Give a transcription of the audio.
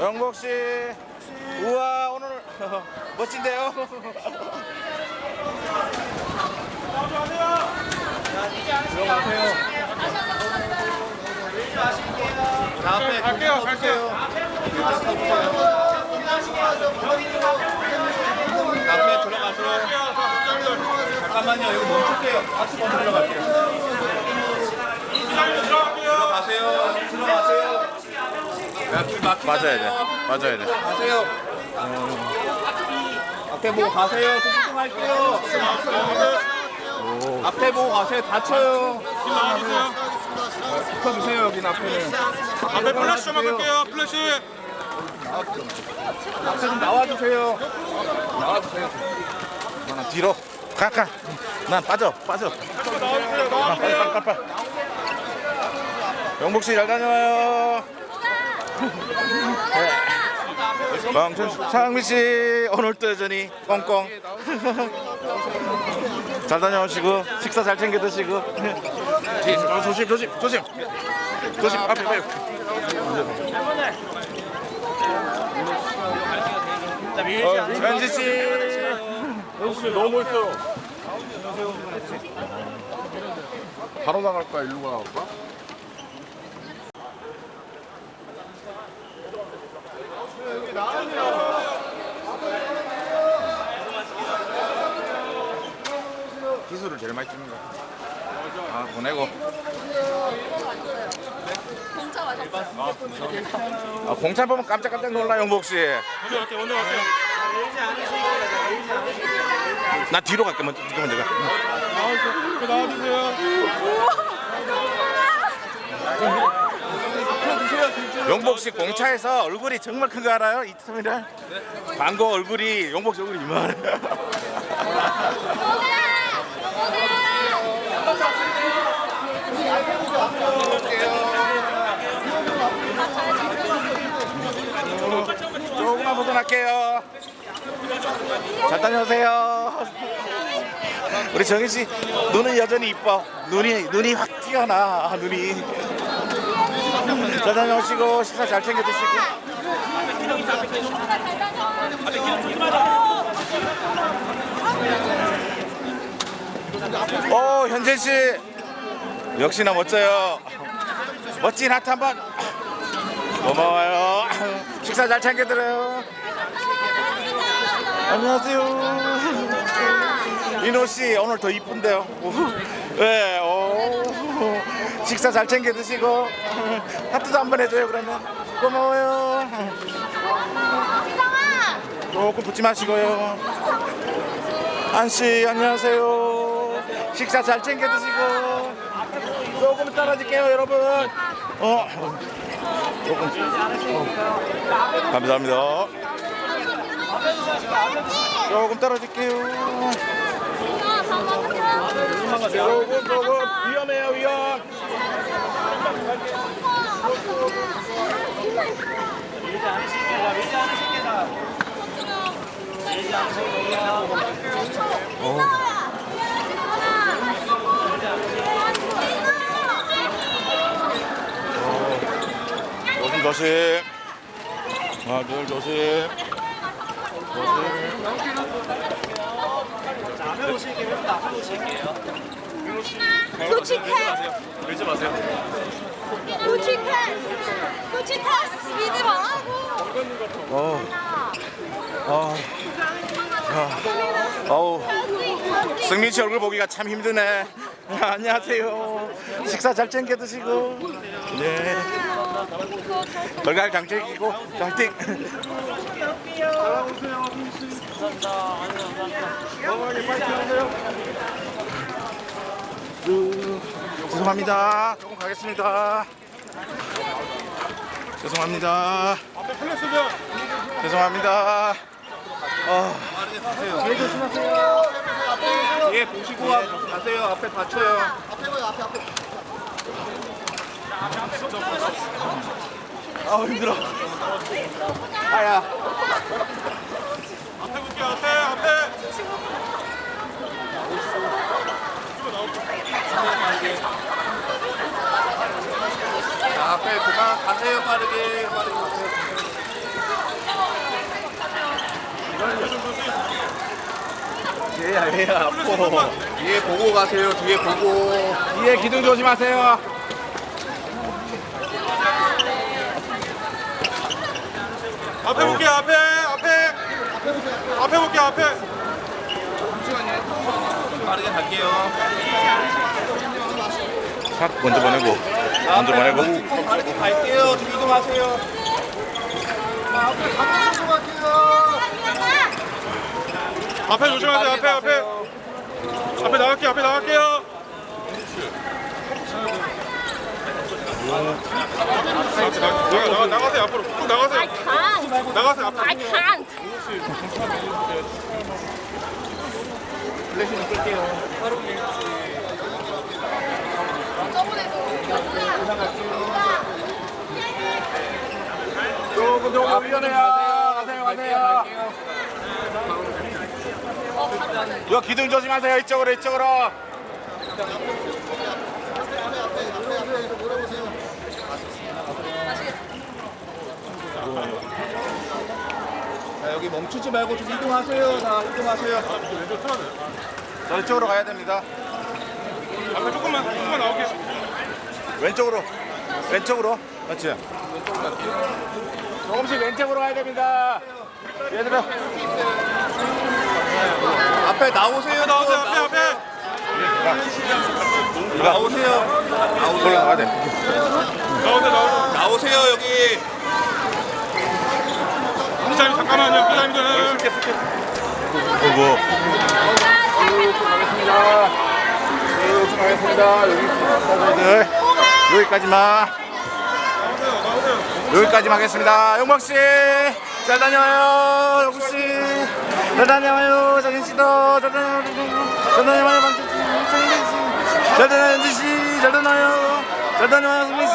영복 씨. 우와 오늘 멋진데요. 들어가세요. 자 앞에 갈게요, 갈게요. 앞에 들어가세요. 잠깐만요 여기 멈출게요. 같이 먼저 들어갈게요. 들어가세요. 야, 길 막히잖아요. 맞아야 돼. 맞아야 돼. 가세요. 앞에 보고 가세요. 뚱뚱 할게요. 앞에 보고 가세요. 다쳐요. 붙어주세요. 여기 앞에는. 앞에 플래시 좀 할게요. 플래시. 앞에 좀 나와주세요. 나와주세요. 나 뒤로. 가, 가. 난 빠져, 빠져. 나와주세요. 아, 빨리, 빨리, 빨리, 빨리. 영복 씨 잘 다녀와요. 멍춘 차흥민 씨 오늘도 여전히 꽁꽁. 잘 다녀오시고 식사 잘 챙겨 드시고. 어, 조심, 조심, 조심. 조심 앞에 앞에. 어, 현지 씨. 너무 멋있어. 바로 나갈까 일로 나갈까? 제일 많이 찍는 거. 아 보내고. 아 공차 보면 깜짝깜짝 놀라 영복 씨. 먼저 갈게요. 먼저 갈게요. 나 뒤로 갈게 먼저 뒤로 먼저 가. 나와주세요. 영복 씨 공차에서 얼굴이 정말 큰 거 알아요? 이참이라 광고 얼굴이 영복 씨 얼굴이 이만해. 조금만 벗어날게요. 잘 다녀오세요. 우리 정희 씨 눈은 여전히 이뻐. 눈이 눈이 확 티가 나. 아, 눈이. 잘 다녀오시고 식사 잘 챙겨 드시고. 오 현재 씨 역시나 멋져요. 멋진 하트 한번 고마워요. 식사 잘 챙겨 드려요. 안녕하세요. 인호 씨 오늘 더 이쁜데요. 네, 오, 식사 잘 챙겨 드시고 하트도 한번 해줘요 그러면 고마워요. 조금 붙지 마시고요. 안 씨 안녕하세요. 식사 잘 챙겨 드시고 조금 떨어질게요 여러분. 어, 조금. 어. 감사합니다. 조금 떨어질게요. 조금 조금 위험해요 위험. 조심 조심. 하나 둘 조심. 도치켓 밀지 마세요. 도치켓 도치켓 믿지 말라고 어. 아. 아. 어우. 승민 씨 얼굴 보기가 참 힘드네. 안녕하세요. 식사 잘 챙겨 드시고. 네. 건강 장 챙기고 파이팅. 음, 죄송합니다. 조금 가겠습니다. 죄송합니다. 앞에 플래시 좀. 죄송합니다. 뒤에 보시고 가세요. 앞에 다쳐요. 아 힘들어. 아야. 앞에 볼게 앞에 앞에. 자, 앞에 그만 가세요 빠르게 빠르게 가세요. 얘야 얘야 아파. 어. 뒤에 보고 가세요 뒤에 보고. 뒤에 기둥 조심하세요. 앞에 볼게요 앞에 앞에. 앞에 볼게요 앞에. 빠르게 갈게요. 샷 먼저 보내고 먼저 보내고. 빠르게 갈게요. 좀 이동하세요. 앞에 조심하세요 앞에 앞에. 앞에 나갈게요 앞에 나갈게요. 나가, 나가, 나가, 나가세요 앞으로. 쭉 나가세요. 나가세요 앞으로. I can't. 조금 조금 위험해요. 가세요. 가세요 요. 기둥 조심하세요 이쪽으로 이쪽으로 여기 멈추지 말고 좀 이동하세요. 다 이동하세요. 저 이쪽으로 가야 됩니다. 앞에 조금만 조금만 나올게요 왼쪽으로. 왼쪽으로. 맞지? 조금씩 왼쪽으로 가야 됩니다. 얘들아 앞에 나오세요. 나오세요. 앞에 앞에 나오세요. 올라가야 돼 나오세요. 나오세요. 나오세요. 여기. 기자님 잠깐만요. 기자님들. 그리고. 여기 네, 여기까지만. 나오세요 나오세요 여기까지만 하겠습니다. 영박 씨잘 다녀와요. 영국 씨 잘 다녀와요. 정인 씨도 잘 다녀와요. 잘 다녀와요 만주 씨 정인 연지 씨잘 다녀와요. 잘 다녀와요 수민 씨